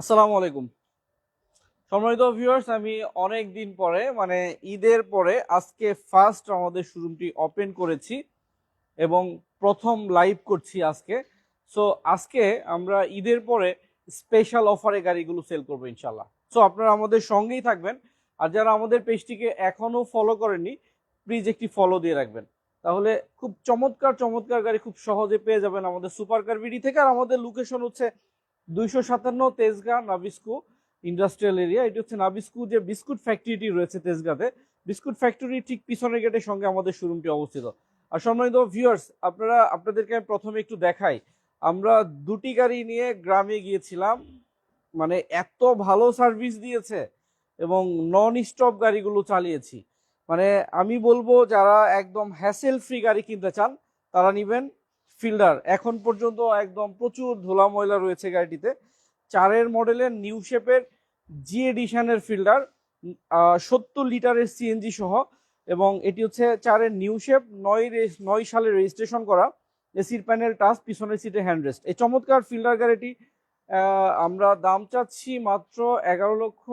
আসসালামু আলাইকুম। সম্মানিত ভিউয়ার্স আমি অনেক দিন পরে মানে ঈদের পরে আজকে ফার্স্ট আমাদের শোরুমটি ওপেন করেছি এবং প্রথম লাইভ করছি আজকে। সো আজকে আমরা ঈদের পরে স্পেশাল অফারে গাড়িগুলো সেল করব ইনশাল্লাহ সো আপনারা আমাদের সঙ্গেই থাকবেন। আর যারা আমাদের পেজটিকে এখনও ফলো করেননি প্লিজ একটি ফলো দিয়ে রাখবেন। তাহলে খুব চমৎকার চমৎকার গাড়ি খুব সহজে পেয়ে যাবেন আমাদের সুপার কার বিডি থেকে। আর আমাদের লোকেশন হচ্ছে দুইশো সাতান্ন তেজগাঁ নাবিস্কু ইন্ডাস্ট্রিয়াল এরিয়া। এটি হচ্ছে নাবিস্কু যে বিস্কুট ফ্যাক্টরিটি রয়েছে তেজগাঁতে। বিস্কুট ফ্যাক্টরি ঠিক পিছনের গেটের সঙ্গে আমাদের শোরুমটি অবস্থিত। আর সম্মানিত ভিউয়ার্স আপনারা, আপনাদেরকে আমি প্রথমে একটু দেখাই। আমরা দুটি গাড়ি নিয়ে গ্রামে গিয়েছিলাম। মানে এত ভালো সার্ভিস দিয়েছে এবং নন স্টপ গাড়িগুলো চালিয়েছি। মানে আমি বলব, যারা একদম হ্যাসেল ফ্রি গাড়ি কিনতে চান, তারা নিবেন। ফিল্ডার। এখন পর্যন্ত একদম প্রচুর ধুলা ময়লা রয়েছে গাড়িটিতে। চারের মডেলের নিউ শেপের জি এডিশনের ফিল্ডার সত্তর লিটারের সিএনজি সহ, এবং এটি হচ্ছে চারের নিউ শেপ, নয় নয় সালে রেজিস্ট্রেশন করা। এসির প্যানেল, টাচ, পিছনের সিটে হ্যান্ডরেস্ট এই চমৎকার ফিল্ডার গাড়িটি আমরা দাম চাচ্ছি মাত্র এগারো লক্ষ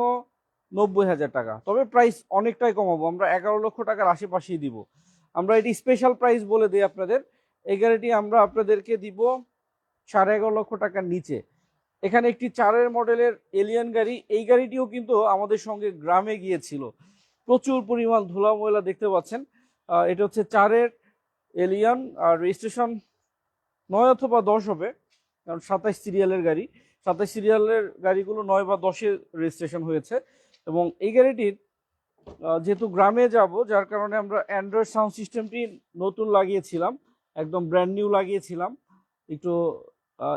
নব্বই হাজার টাকা। তবে প্রাইস অনেকটাই কমাবো। আমরা এগারো লক্ষ টাকার আশেপাশেই দিব। আমরা এটি স্পেশাল প্রাইস বলে দিই আপনাদের। এই গাড়িটি আমরা আপনাদেরকে দিব সাড়ে এগারো লক্ষ টাকার নিচে। এখানে একটি চারের মডেলের এলিয়ান গাড়ি। এই গাড়িটিও কিন্তু আমাদের সঙ্গে গ্রামে গিয়েছিল। প্রচুর পরিমাণ ধুলা ময়লা দেখতে পাচ্ছেন। এটা হচ্ছে চারের এলিয়ান, আর রেজিস্ট্রেশন নয় অথবা দশ হবে, কারণ সাতাশ সিরিয়ালের গাড়ি। সাতাশ সিরিয়ালের গাড়িগুলো নয় বা দশে রেজিস্ট্রেশন হয়েছে। এবং এই গাড়িটির যেহেতু গ্রামে যাব, যার কারণে আমরা অ্যান্ড্রয়েড সাউন্ড সিস্টেমটি নতুন লাগিয়েছিলাম। একদম ব্র্যান্ড নিউ লাগিয়েছিলাম। একটু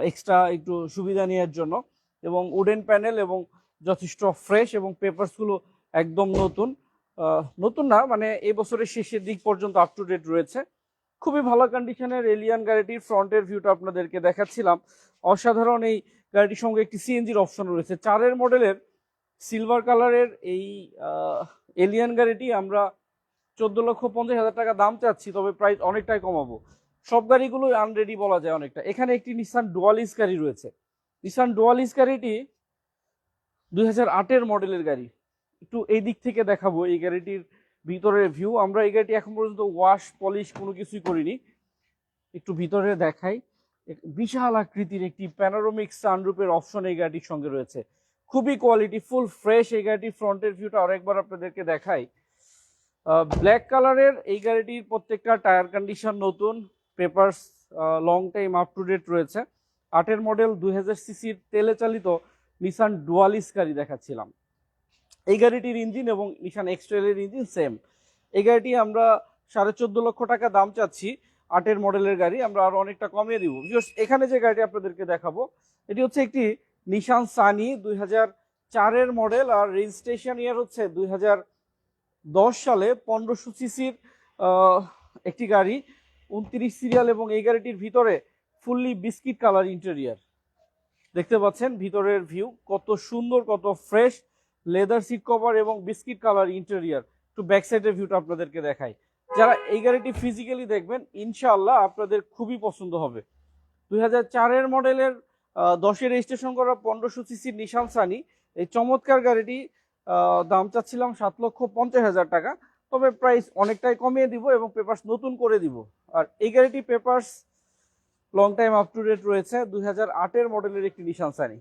এক্সট্রা একটু সুবিধা নেওয়ার জন্য। এবং উডেন প্যানেল এবং যথেষ্ট ফ্রেশ এবং পেপারসগুলো একদম নতুন। নতুন না মানে এই বছরের শেষের দিক পর্যন্ত আপ টু ডেট রয়েছে। খুবই ভালো কন্ডিশনের এলিয়ান গাড়িটির ফ্রন্টের ভিউটা আপনাদেরকে দেখাচ্ছিলাম। অসাধারণ এই গাড়িটির সঙ্গে একটি সিএনজির অপশন রয়েছে। চারের মডেলের সিলভার কালারের এই এলিয়ান গাড়িটি আমরা চোদ্দ লক্ষ পঞ্চাশ হাজার টাকা দাম চাচ্ছি, তবে প্রাইস অনেকটাই কমাবো। সব গাড়িগুলো আনরেডি বলা যায় অনেকটা। এখানে একটি নিসান ডুয়ালিস গাড়ি রয়েছে। নিসান ডুয়ালিস গাড়িটি দুই হাজার মডেলের গাড়ি। একটু এই দিক থেকে দেখাবো এই গাড়িটির ভিতরের ভিউ আমরা এই গাড়িটি এখন পর্যন্ত ওয়াশ পলিশ কোনো কিছুই করিনি। একটু ভিতরে দেখাই। বিশাল আকৃতির একটি প্যানোরামিক সানরুপের অপশন এই গাড়িটির সঙ্গে রয়েছে। খুবই কোয়ালিটি ফুল ফ্রেশ এই গাড়িটির ফ্রন্টের ভিউটা আরেকবার আপনাদেরকে দেখাই। ব্ল্যাক কালারের এই গাড়িটির প্রত্যেকটা টায়ার কন্ডিশন নতুন। Papers long time up to date রয়েছে। আটের মডেল দুই হাজার সিসির তেলে চালিত নিসান ডুয়ালিস গাড়ি দেখাচ্ছিলাম। এই গাড়িটির ইঞ্জিন এবং নিসান এক্সট্রেলের ইঞ্জিন সেম এই গাড়িটি আমরা সাড়ে চোদ্দ লক্ষ টাকা দাম চাচ্ছি। আটের মডেলের গাড়ি, আমরা আরও অনেকটা কমিয়ে দিব। এখানে যে গাড়িটি আপনাদেরকে দেখাবো, এটি হচ্ছে একটি নিশান সানি দুই হাজার চারের মডেল আর রেজিস্ট্রেশন ইয়ার হচ্ছে দুই হাজার দশ সালে। পনেরোশো সিসির একটি গাড়ি। উনত্রিশ সিরিয়াল এবং এই গাড়িটির ভিতরে ফুললি বিস্কিট কালার ইন্টেরিয়ার। দেখতে পাচ্ছেন ভিতরের ভিউ, কত সুন্দর, কত ফ্রেশ, লেদার সিট কভার এবং বিস্কিট কালার ইন্টেরিয়ার। একটু ব্যাক সাইডের ভিউটা আপনাদেরকে দেখাই। যারা এই গাড়িটি ফিজিক্যালি দেখবেন, ইনশাআল্লাহ আপনাদের খুবই পছন্দ হবে। দুই চারের মডেলের দশে রেজিস্ট্রেশন করা পনেরোশো সিসির নিশান সানি এই চমৎকার গাড়িটি দাম চাচ্ছিলাম সাত লক্ষ পঞ্চাশ হাজার টাকা। তবে প্রাইস অনেকটাই কমিয়ে দিব এবং পেপার্স নতুন করে দিব। আর এই গাড়িটি papers long time up to date রয়েছে। দুই হাজার আটের মডেলের একটি নিশান সানি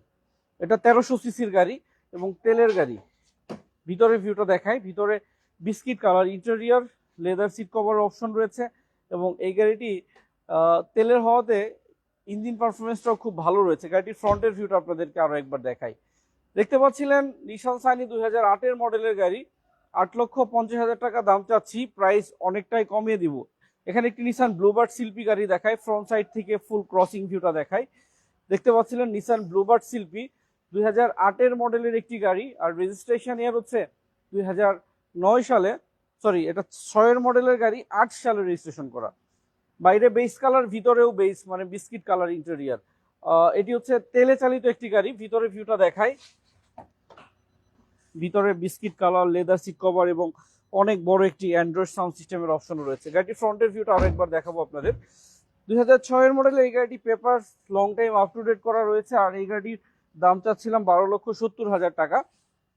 এটা তেরোশো সিসির গাড়ি এবং তেলের গাড়ি। ভিতরের ভিউটা দেখায় ভিতরে biscuit colour interior leather seat cover option রয়েছে এবং এই গাড়িটি তেলের হওয়াতে ইঞ্জিন পারফরমেন্সটাও খুব ভালো রয়েছে। গাড়িটির ফ্রন্টের ভিউটা আপনাদেরকে আরও একবার দেখাই। দেখতে পাচ্ছিলেন নিশান সানি দুই হাজার আটের মডেলের গাড়ি। আট লক্ষ পঞ্চাশ হাজার টাকা দাম চাচ্ছি প্রাইস অনেকটাই কমিয়ে দিব। এখানে একটি নিসান ব্লুবার্ড শিল্পী গাড়ি দেখায় ফ্রন্ট সাইড থেকে ফুল ক্রসিং ভিউটা দেখায়। দেখতে পাচ্ছিলেন নিসান ব্লুবার্ড শিল্পী, দুই আটের মডেলের একটি গাড়ি, আর রেজিস্ট্রেশন ইয়ার হচ্ছে দুই নয় সালে সরি এটা ছয়ের মডেলের গাড়ি, আট সালে রেজিস্ট্রেশন করা। বাইরে বেস কালার ভিতরেও বেস মানে বিস্কিট কালার ইন্টেরিয়ার এটি হচ্ছে তেলে চালিত একটি গাড়ি, ভিতরে ভিউটা দেখায়। ভিতরে biscuit colour, leather seat cover এবং অনেক বড় একটি অ্যান্ড্রয়েড সাউন্ড সিস্টেমের অপশন রয়েছে। গাড়িটির ফ্রন্টের ভিউটা আরেকবার দেখাবো আপনাদের। দুই হাজার ছয়ের মডেলের এই গাড়িটি paper long time up to date করা রয়েছে। আর এই গাড়ির দাম চাচ্ছিলাম বারো লক্ষ সত্তর হাজার টাকা।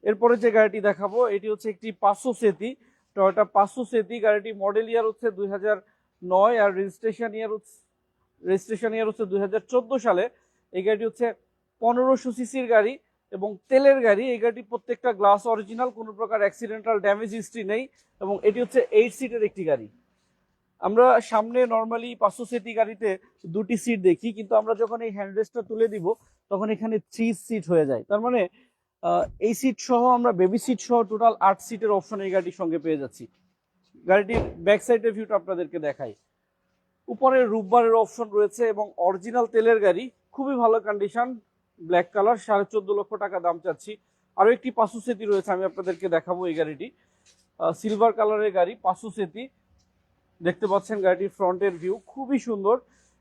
এরপরে যে গাড়িটি দেখাবো, এটি হচ্ছে একটি পাঁচশো সেতি। টয়োটা পাঁচশো সেতি। গাড়িটি মডেল ইয়ার হচ্ছে দুই হাজার নয় আর রেজিস্ট্রেশন ইয়ার রেজিস্ট্রেশন ইয়ার হচ্ছে দুই হাজার চোদ্দ সালে। এই গাড়িটি হচ্ছে পনেরোশো সিসির গাড়ি। এবং তেলের গাড়ি, এই গাড়িটি প্রত্যেকটা গ্লাস অরিজিনাল কোনো প্রকার অ্যাক্সিডেন্টাল ড্যামেজ হিস্ট্রি নেই এবং এটি হচ্ছে এইট সিটের একটি গাড়ি। আমরা সামনে নর্মালি পাঁচশো সিটি গাড়িতে দুটি সিট দেখি, কিন্তু আমরা যখন এই হ্যান্ডরেস্টটা তুলে দিব, তখন এখানে থ্রি সিট হয়ে যায়। তার মানে এই সিট সহ আমরা বেবি সিট সহ টোটাল আট সিটের অপশন এই গাড়ির সঙ্গে পেয়ে যাচ্ছি। গাড়িটির ব্যাক সাইডের ভিউটা আপনাদেরকে দেখাই। উপরে রূপবারের অপশন রয়েছে এবং অরিজিনাল তেলের গাড়ি, খুবই ভালো কন্ডিশন ব্ল্যাক কালার সাড়ে চোদ্দ লক্ষ টাকা দাম চাচ্ছি। আরও একটি পাঁচশো সেতি রয়েছে, আমি আপনাদেরকে দেখাবো এই গাড়িটি। সিলভার কালারের গাড়ি, পাঁচশো সেতি। দেখতে পাচ্ছেন গাড়িটির ফ্রন্টের ভিউ খুবই সুন্দর।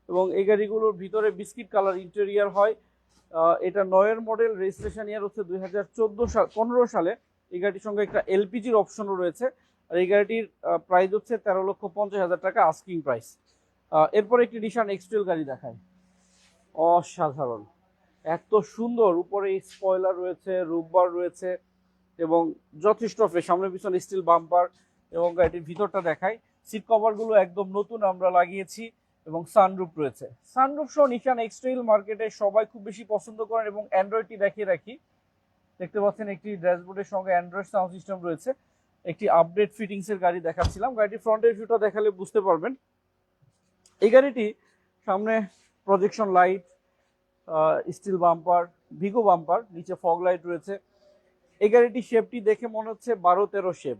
এবং এই গাড়িগুলোর ভিতরে বিস্কিট কালার ইন্টেরিয়ার হয়। এটা নয়ের মডেল রেজিস্ট্রেশন ইয়ার হচ্ছে দুই হাজার চোদ্দ সাল পনেরো সালে। এই গাড়িটির সঙ্গে একটা এলপিজির অপশনও রয়েছে। আর এই গাড়িটির প্রাইস হচ্ছে তেরো লক্ষ পঞ্চাশ হাজার টাকা আস্কিং প্রাইস এরপর একটি নিশান এক্সট্রেল গাড়ি দেখায় অসাধারণ। এত সুন্দর, উপরে স্পয়লার রয়েছে রুববার রয়েছে, এবং যথেষ্ট ফ্রেশ সামনে পিছনে স্টিল বাম্পার এবং গাড়িটির ভিতরটা দেখায় সিট কভারগুলো একদম নতুন আমরা লাগিয়েছি, এবং সানরুফ রয়েছে। সানরুফ সহ নিশান এক্সট্রেল মার্কেটে সবাই খুব বেশি পছন্দ করেন, এবং অ্যান্ড্রয়েডটি দেখিয়ে রাখি। দেখতে পাচ্ছেন একটি ড্যাশবোর্ডের সঙ্গে অ্যান্ড্রয়েড সাউন্ড সিস্টেম রয়েছে। একটি আপডেট ফিটিংস এর গাড়ি দেখাচ্ছিলাম। গাড়িটির ফ্রন্টের ভিউটা দেখালে বুঝতে পারবেন। এই গাড়িটি সামনে projection light steel bumper Vigo bumper নিচে ফগ লাইট রয়েছে। এই গাড়িটি শেপটি দেখে মনে হচ্ছে বারো তেরো শেপ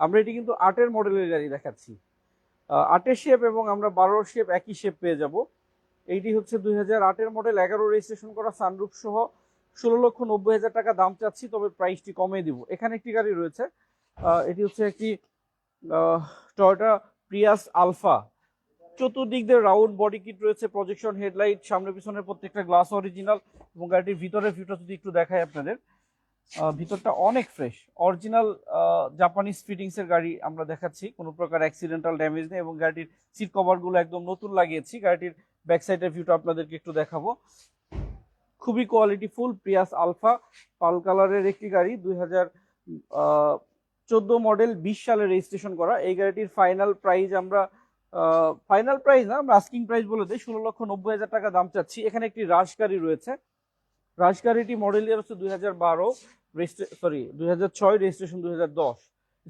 আমরা এটি কিন্তু আটের মডেলের গাড়ি দেখাচ্ছি। আটের শেপ এবং আমরা বারোর শেপ একই শেপ পেয়ে যাব। এইটি হচ্ছে দুই হাজার আটের মডেল এগারো রেজিস্ট্রেশন করা সানরুফ সহ ষোলো লক্ষ নব্বই হাজার টাকা দাম চাচ্ছি, তবে প্রাইসটি কমিয়ে দিব। এখানে একটি গাড়ি রয়েছে এটি হচ্ছে একটি টয়োটা প্রিয়াস আলফা চতুর্দিক দিয়ে রাউন্ড বডি কিট রয়েছে প্রজেকশন হেডলাইট সামনে পিছনের প্রত্যেকটা গ্লাস অরিজিনাল এবং গাড়িটির ভিতরের ভিউটা যদি একটু দেখাই আপনাদের ভিতরটা অনেক ফ্রেশ অরিজিনাল জাপানিজ ফিটিংস এর গাড়ি আমরা দেখাচ্ছি। কোনো প্রকার অ্যাক্সিডেন্টাল ড্যামেজ নেই এবং গাড়িটির সিট কভারগুলো একদম নতুন লাগিয়েছি। গাড়িটির ব্যাক সাইডের ভিউটা আপনাদেরকে একটু দেখাবো। খুবই quality full Prius Alpha pearl কালারের একটি গাড়ি, দুই হাজার চোদ্দ মডেল বিশ সালে রেজিস্ট্রেশন করা। এই গাড়িটির ফাইনাল প্রাইস আমরা ফাইনাল প্রাইস না আমরা আস্কিং প্রাইস বলে দিই, ষোলো লক্ষ নব্বই হাজার টাকা দাম চাচ্ছি। এখানে একটি রাশ গাড়ি রয়েছে। রাশ গাড়িটি মডেল ইয়ার হচ্ছে দুই হাজার বারো সরি দুই হাজার ছয় রেজিস্ট্রেশন দুই হাজার দশ।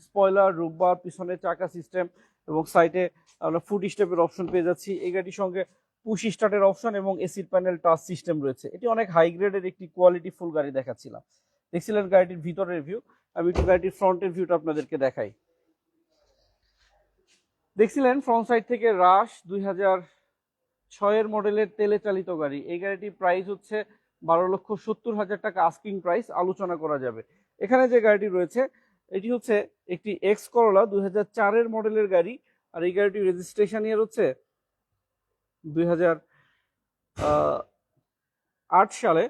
স্পয়লার রুববার পিছনে চাকা সিস্টেম এবং সাইডে আমরা ফুট স্টেপের অপশন পেয়ে যাচ্ছি। এই গাড়ির সঙ্গে পুশ স্টার্টের অপশন এবং এসির প্যানেল টাচ সিস্টেম রয়েছে। এটি অনেক হাই গ্রেডের একটি কোয়ালিটি ফুল গাড়ি দেখাচ্ছিলাম। দেখছিলেন গাড়িটির ভিতরের ভিউ আমি একটু গাড়িটির ফ্রন্টের ভিউটা আপনাদেরকে দেখাই। দেখছিলেন ফ্রন্ট সাইড থেকে রাশ দুই হাজার ছয়ের মডেলের তেলে চালিত গাড়ি। এই গাড়িটির প্রাইস হচ্ছে বারো লক্ষ সত্তর হাজার টাকা আস্কিং প্রাইস আলোচনা করা যাবে। এখানে যে গাড়িটি রয়েছে, এটি হচ্ছে একটি এক্স করলা দুই হাজার চারের মডেলের গাড়ি, আর এই গাড়িটি রেজিস্ট্রেশন ইয়ার হচ্ছে দুই হাজার আট সালে।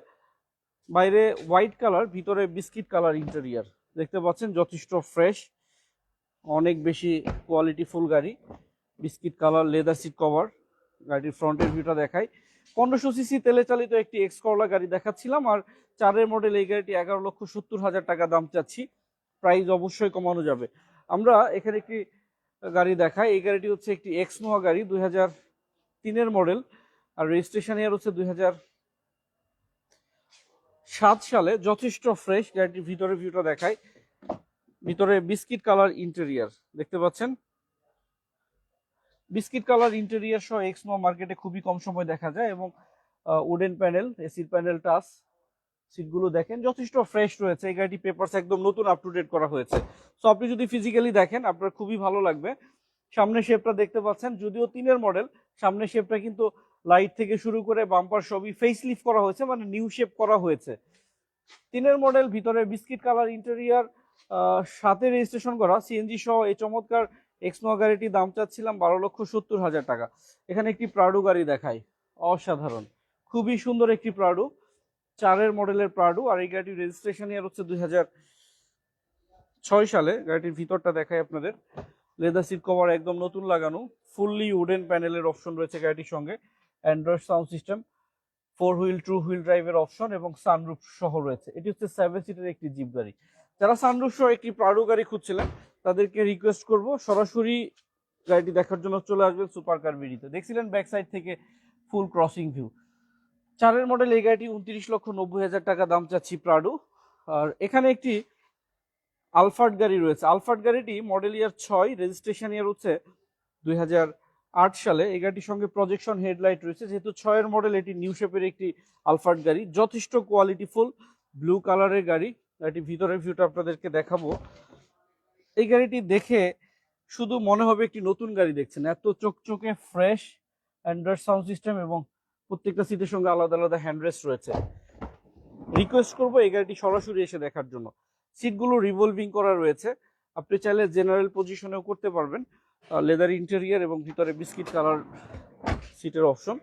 বাইরে হোয়াইট কালার ভিতরে বিস্কিট কালার ইন্টেরিয়ার দেখতে পাচ্ছেন, যথেষ্ট ফ্রেশ অনেক বেশি কোয়ালিটি ফুল গাড়ি। Biscuit colour leather seat cover গাড়ির ফ্রন্টের ভিউটা দেখাই। পনেরোশো সিসি তেলে চালিত একটি এক্স করলা গাড়ি দেখাচ্ছিলাম আর চারের মডেল এই গাড়িটি এগারো লক্ষ সত্তর হাজার টাকা দাম চাচ্ছি। প্রাইস অবশ্যই কমানো যাবে। আমরা এখানে একটি গাড়ি দেখাই। এই গাড়িটি হচ্ছে একটি এক্স নোয়া গাড়ি, দুই হাজার তিনের মডেল আর রেজিস্ট্রেশন ইয়ার হচ্ছে দুই হাজার সাত সালে। যথেষ্ট ফ্রেশ গাড়িটির ভিতরে ভিউটা দেখায় ভিতরে বিস্কিট কালার ইন্টেরিয়ার, দেখতে পাচ্ছেন? বিস্কিট কালার ইন্টেরিয়ার সহ এক্স নো মার্কেটে খুবই কম সময় দেখা যায় এবং উডেন প্যানেল এসির প্যানেল টাচ সিটগুলো দেখেন, যথেষ্ট ফ্রেশ রয়েছে। এই গাড়িটি পেপারস একদম নতুন আপ টু ডেট করা হয়েছে। সো আপনি যদি ফিজিক্যালি দেখেন, আপনার খুবই ভালো লাগবে। সামনে শেপটা দেখতে পাচ্ছেন, যদিও তিনের মডেল সামনে শেপটা কিন্তু লাইট থেকে শুরু করে বাম্পার সবই ফেস লিফ করা হয়েছে মানে নিউ শেপ করা হয়েছে। তিনের মডেল ভিতরে বিস্কিট কালার ইন্টেরিয়ার সাথে রেজিস্ট্রেশন করা সিএনজি সহ এই চমৎকার এক্সনোয়া গাড়িটি দাম চাচ্ছিলাম বারো লক্ষ সত্তর হাজার টাকা। এখানে একটি প্রাডু গাড়ি দেখাই, অসাধারণ। খুবই সুন্দর একটি প্রাডু চারের মডেলের প্রাডু আর এই গাড়িটির রেজিস্ট্রেশন ইয়ার হচ্ছে দুই হাজার ছয় সালে। গাড়িটির ভিতরটা দেখাই আপনাদের। লেদার সিট কভার একদম নতুন লাগানো ফুললি উডেন প্যানেলের অপশন রয়েছে গাড়িটির সঙ্গে। Android sound system four wheel two wheel ড্রাইভের অপশন এবং সানরুফ সহ রয়েছে। এটি হচ্ছে সেভেন সিটের একটি জিপ গাড়ি। যারা সানরুফ সহ একটি প্রাডো গাড়ি খুঁজছিলেন, তাদেরকে রিকোয়েস্ট করব, সরাসরি গাড়িটি দেখার জন্য চলে আসবেন সুপার কার বিডিতে। দেখছিলেন ব্যাক সাইড থেকে ফুল ক্রসিং ভিউ চারের মডেল এই গাড়িটি উনত্রিশ লক্ষ নব্বই হাজার টাকা দাম চাচ্ছি প্রাডো আর এখানে একটি আলফার্ড গাড়ি রয়েছে। আলফার্ড গাড়িটি মডেল ইয়ার ছয় রেজিস্ট্রেশন ইয়ার হচ্ছে দুই হাজার আট সালে। এই গাড়িটির সঙ্গে প্রজেকশন হেডলাইট রয়েছে। যেহেতু ছয়ের মডেল এটি নিউ শেপের একটি আলফার্ড গাড়ি, যথেষ্ট কোয়ালিটিফুল ব্লু কালারের গাড়ি। গাড়িটি ভিতরের ভিউটা আপনাদেরকে দেখাবো। এই গাড়িটি দেখে শুধু মনে হবে একটি নতুন গাড়ি দেখছেন। এত চকচকে ফ্রেশ অ্যান্ড্রয়েড সাউন্ড সিস্টেম এবং প্রত্যেকটা সিটের সঙ্গে আলাদা আলাদা হ্যান্ডরেস্ট রয়েছে। রিকোয়েস্ট করব এই গাড়িটি সরাসরি এসে দেখার জন্য। সিটগুলো রিভলভিং করা রয়েছে। আপনি চাইলে জেনারেল পজিশনেও করতে পারবেন। লেদার ইন্টেরিয়ার এবং ভিতরে বিস্কিট কালার সিটের অপশন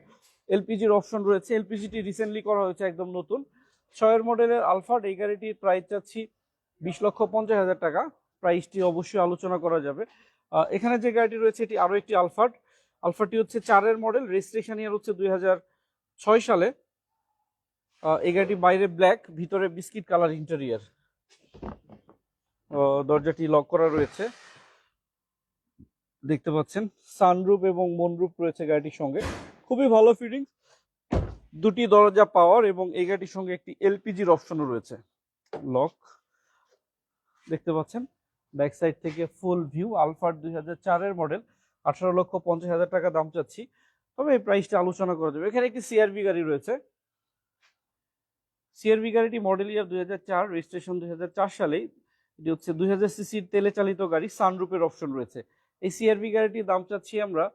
এলপিজির অপশন রয়েছে। এলপিজিটি রিসেন্টলি করা হয়েছে একদম নতুন। ছয়ের মডেলের আলফার্ড এই গাড়িটির প্রাইস চাচ্ছি বিশ লক্ষ পঞ্চাশ হাজার টাকা। প্রাইসটি অবশ্যই আলোচনা করা যাবে। এখানে যে গাড়িটি রয়েছে, এটি আরও একটি আলফার্ড আলফাটি হচ্ছে চারের মডেল রেজিস্ট্রেশন ইয়ার হচ্ছে দুই হাজার ছয় সালে। এই গাড়িটি বাইরে ব্ল্যাক ভিতরে বিস্কিট কালার ইন্টেরিয়ার দরজাটি লক করা রয়েছে। দেখতে পাচ্ছেন সানরুপ এবং মনরুপ রয়েছে গাড়িটির সঙ্গে। খুবই ভালো ফিটিং দুটি দরজা পাওয়ার এবং এই গাড়িটির সঙ্গে একটি এলপিজির অপশনও রয়েছে। লক, দেখতে পাচ্ছেন? ব্যাক সাইড থেকে ফুল ভিউ আলফার দুই হাজার মডেল। আঠারো লক্ষ পঞ্চাশ হাজার টাকা দাম চাচ্ছি। তবে এই প্রাইসটা আলোচনা করা যাবে। এখানে একটি সিআরবি গাড়ি রয়েছে। সিআরবি গাড়িটি মডেল ইয়ার দুই হাজার চার, রেজিস্ট্রেশন দুই সালেই। এটি হচ্ছে দুই হাজার সিসির তেলে চালিত গাড়ি সানরুপের অপশন রয়েছে। এই সিআরবি গাড়িটির দাম চাচ্ছি আমরা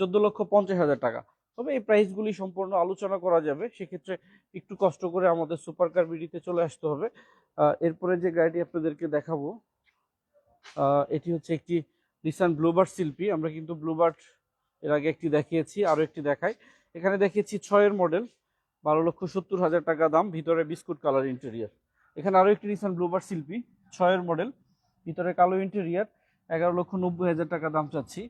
চোদ্দ লক্ষ পঞ্চাশ হাজার টাকা। তবে এই প্রাইসগুলি সম্পূর্ণ আলোচনা করা যাবে। সেক্ষেত্রে একটু কষ্ট করে আমাদের সুপার কার বিডিতে চলে আসতে হবে। এরপরে যে গাড়িটি আপনাদেরকে দেখাবো এটি হচ্ছে একটি নিসান ব্লুবার্ড শিল্পী। আমরা কিন্তু ব্লুবার্ড এর আগে একটি দেখিয়েছি, আরও একটি দেখাই। এখানে দেখিয়েছি ছয়ের মডেল বারো লক্ষ সত্তর হাজার টাকা দাম, ভিতরে বিস্কুট কালার ইন্টেরিয়ার এখানে আরও একটি নিসান ব্লুবার্ড শিল্পী, ছয়ের মডেল ভিতরে কালো ইন্টেরিয়ার এগারো লক্ষ নব্বই হাজার টাকা দাম চাচ্ছি।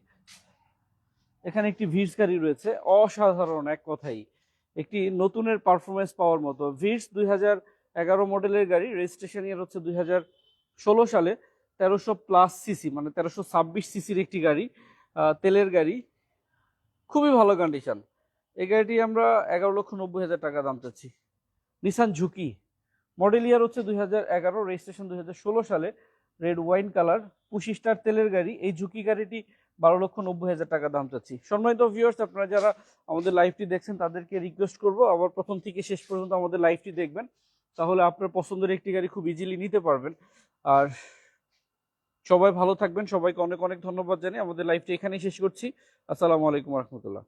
এখানে একটি ভিডস গাড়ি রয়েছে, অসাধারণ এক কথাই। একটি নতুনের পারফরমেন্স পাওয়ার মতো। ভিডস দুই হাজার এগারো মডেলের গাড়ি রেজিস্ট্রেশন ইয়ার হচ্ছে দুই ষোলো সালে, তেরোশো প্লাস সিসি মানে তেরোশো ছাব্বিশ সিসির একটি গাড়ি তেলের গাড়ি। খুবই ভালো কন্ডিশন এই গাড়িটি আমরা এগারো লক্ষ নব্বই হাজার টাকা দাম চাচ্ছি। নিসান ঝুঁকি মডেল ইয়ার হচ্ছে দুই হাজার এগারো রেজিস্ট্রেশন দুই হাজার ষোলো সালে। রেড ওয়াইন কালার পঁচিশ তেলের গাড়ি। এই ঝুঁকি গাড়িটি বারো লক্ষ নব্বই হাজার টাকা দাম চাচ্ছি। সম্মানিত ভিউয়ার্স আপনারা যারা আমাদের লাইভটি দেখছেন, তাদেরকে রিকোয়েস্ট করব, আবার প্রথম থেকে শেষ পর্যন্ত আমাদের লাইভটি দেখবেন। তাহলে আপনার পছন্দের একটি গাড়ি খুব ইজিলি নিতে পারবেন। আর সবাই ভালো থাকবেন। সবাইকে অনেক অনেক ধন্যবাদ জানিয়ে আমাদের লাইভটি এখানেই শেষ করছি। আসসালামু আলাইকুম রহমতুল্লাহ।